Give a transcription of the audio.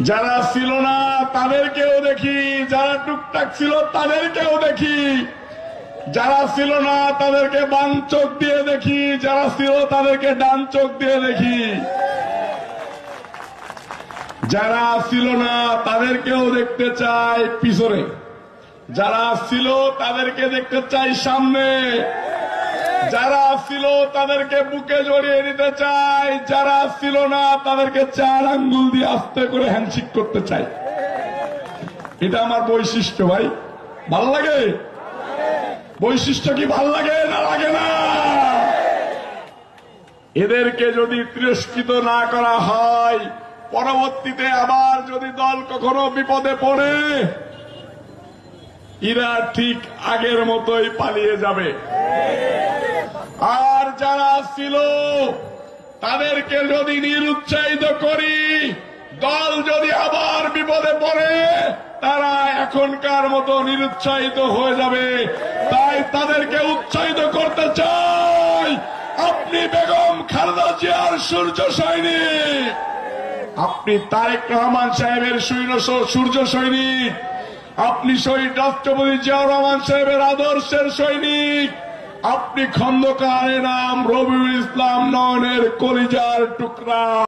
যারা ছিল না, তাদেরকেও দেখি। যারা টুকটাক ছিল, তাদেরকেও দেখি। যারা ছিল না, তাদেরকে বাম চোখ দিয়ে দেখি। যারা ছিল, তাদেরকে ডান চোখ দিয়ে দেখি। যারা ছিল না, তাদেরকেও দেখতে চাই পিছনে। যারা ছিল, তাদেরকে দেখতে চাই সামনে। যারা ছিল তাদেরকে বুকে জড়িয়ে নিতে চাই। যারা ছিল না, তাদেরকে চার আঙ্গুল দিয়ে আস্তে করে হ্যান্ডশেক করতে চাই। এটা আমার বৈশিষ্ট্য, ভাই। ভালো লাগে? বৈশিষ্ট্য কি ভালো লাগে না লাগে না? এদেরকে যদি তিরস্কৃত না করা হয়, পরবর্তীতে আবার যদি দল কখনো বিপদে পড়ে এরা ঠিক আগের মতোই পালিয়ে যাবে। আর যারা ছিল, তাদেরকে যদি নিরুৎসাহিত করি, দল যদি আবার বিপদে পড়ে, তারা এখনকার মতো নিরুৎসাহিত হয়ে যাবে। তাই তাদেরকে উৎসাহিত করতে চাই। আপনি বেগম খালেদা জিয়ার সূর্য সৈনিক। আপনি তারেক রহমান সাহেবের সৈন্য সূর্য সৈনিক। আপনি শহীদ রাষ্ট্রপতি জিয়াউর রহমান সাহেবের আদর্শের সৈনিক। আপনি খন্দকারের নাম রবিউল ইসলাম নয়নের কলিজার টুকরা।